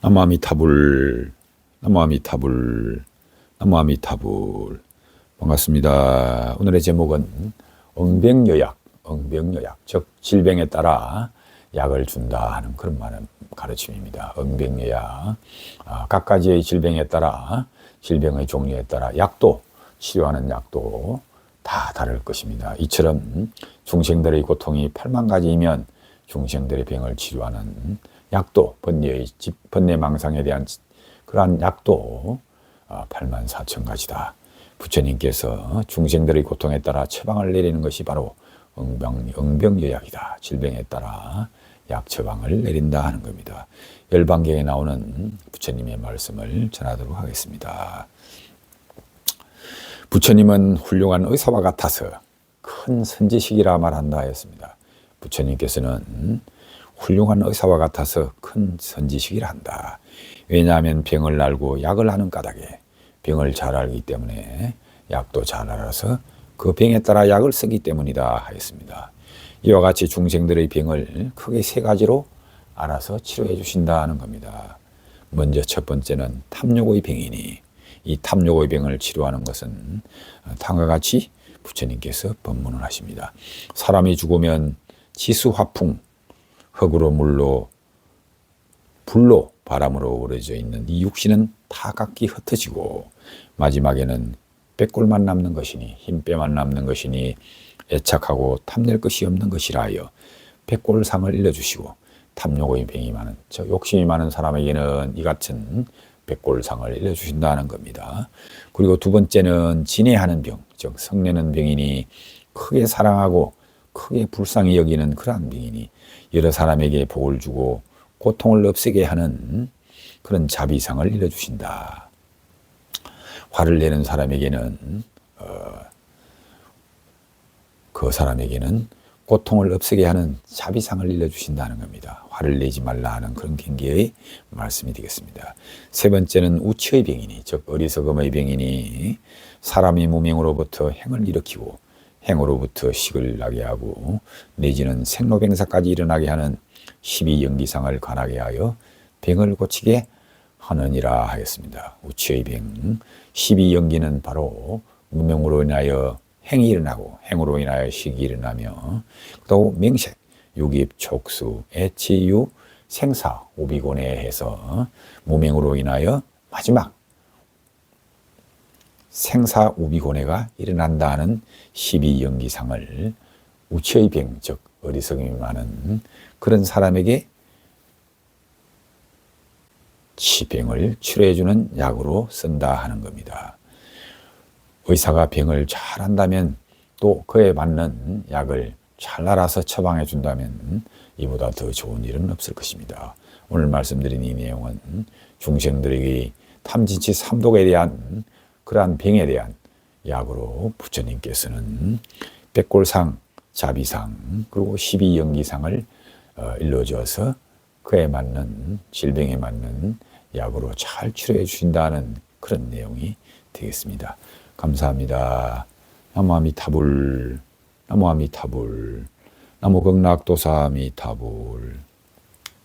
나무아미타불, 나무아미타불, 나무아미타불. 반갑습니다. 오늘의 제목은 엉병여약, 엉병여약, 즉 질병에 따라 약을 준다 하는 그런 말은 가르침입니다. 엉병여약. 아, 각가지의 질병에 따라 질병의 종류에 따라 약도 치료하는 약도 다 다를 것입니다. 이처럼 중생들의 고통이 8만 가지이면 중생들의 병을 치료하는 약도 번뇌의 집 번뇌망상에 대한 그러한 약도 8만 4천 가지다. 부처님께서 중생들의 고통에 따라 처방을 내리는 것이 바로 응병, 응병여약이다. 질병에 따라 약 처방을 내린다 하는 겁니다. 열반경에 나오는 부처님의 말씀을 전하도록 하겠습니다. 부처님은 훌륭한 의사와 같아서 큰 선지식이라 말한다 했습니다. 부처님께서는 훌륭한 의사와 같아서 큰 선지식이라 한다. 왜냐하면 병을 알고 약을 하는 까닭에 병을 잘 알기 때문에 약도 잘 알아서 그 병에 따라 약을 쓰기 때문이다 하였습니다. 이와 같이 중생들의 병을 크게 세 가지로 알아서 치료해 주신다는 겁니다. 먼저 첫 번째는 탐욕의 병이니 이 탐욕의 병을 치료하는 것은 다음과 같이 부처님께서 법문을 하십니다. 사람이 죽으면 지수화풍, 흙으로 물로 불로 바람으로 우러져 있는 이 육신은 다 각기 흩어지고 마지막에는 빼골만 남는 것이니 힘빼만 남는 것이니 애착하고 탐낼 것이 없는 것이라 하여 백골상을 일러주시고 탐욕의 병이 많은 저 욕심이 많은 사람에게는 이 같은 백골상을 일러주신다는 겁니다. 그리고 두 번째는 진해하는 병, 즉 성내는 병이니 크게 사랑하고 크게 불쌍히 여기는 그러한 병이니 여러 사람에게 복을 주고 고통을 없애게 하는 그런 자비상을 일러주신다. 화를 내는 사람에게는 어, 그 사람에게는 고통을 없애게 하는 자비상을 일러주신다는 겁니다. 화를 내지 말라 하는 그런 경계의 말씀이 되겠습니다. 세 번째는 우치의 병이니, 즉 어리석음의 병이니 사람이 무명으로부터 행을 일으키고 행으로부터 식을 나게 하고 내지는 생로병사까지 일어나게 하는 12연기상을 관하게 하여 병을 고치게 하느니라 하였습니다. 우치의 병, 12연기는 바로 무명으로 인하여 행이 일어나고 행으로 인하여 식이 일어나며 또 명색, 유깁, 촉수, 애치유, 생사, 오비곤에 해서 무명으로 인하여 마지막 생사 우비고뇌가 일어난다는 12연기상을 우치의 병, 즉 어리석음이 많은 그런 사람에게 치병을 치료해주는 약으로 쓴다 하는 겁니다. 의사가 병을 잘 한다면 또 그에 맞는 약을 잘 알아서 처방해 준다면 이보다 더 좋은 일은 없을 것입니다. 오늘 말씀드린 이 내용은 중생들에게 탐진치 삼독에 대한 그러한 병에 대한 약으로 부처님께서는 백골상, 자비상, 그리고 십이연기상을 어, 일러줘서 그에 맞는 질병에 맞는 약으로 잘 치료해 주신다는 그런 내용이 되겠습니다. 감사합니다. 나무아미타불, 나무아미타불, 나무극락도사미타불.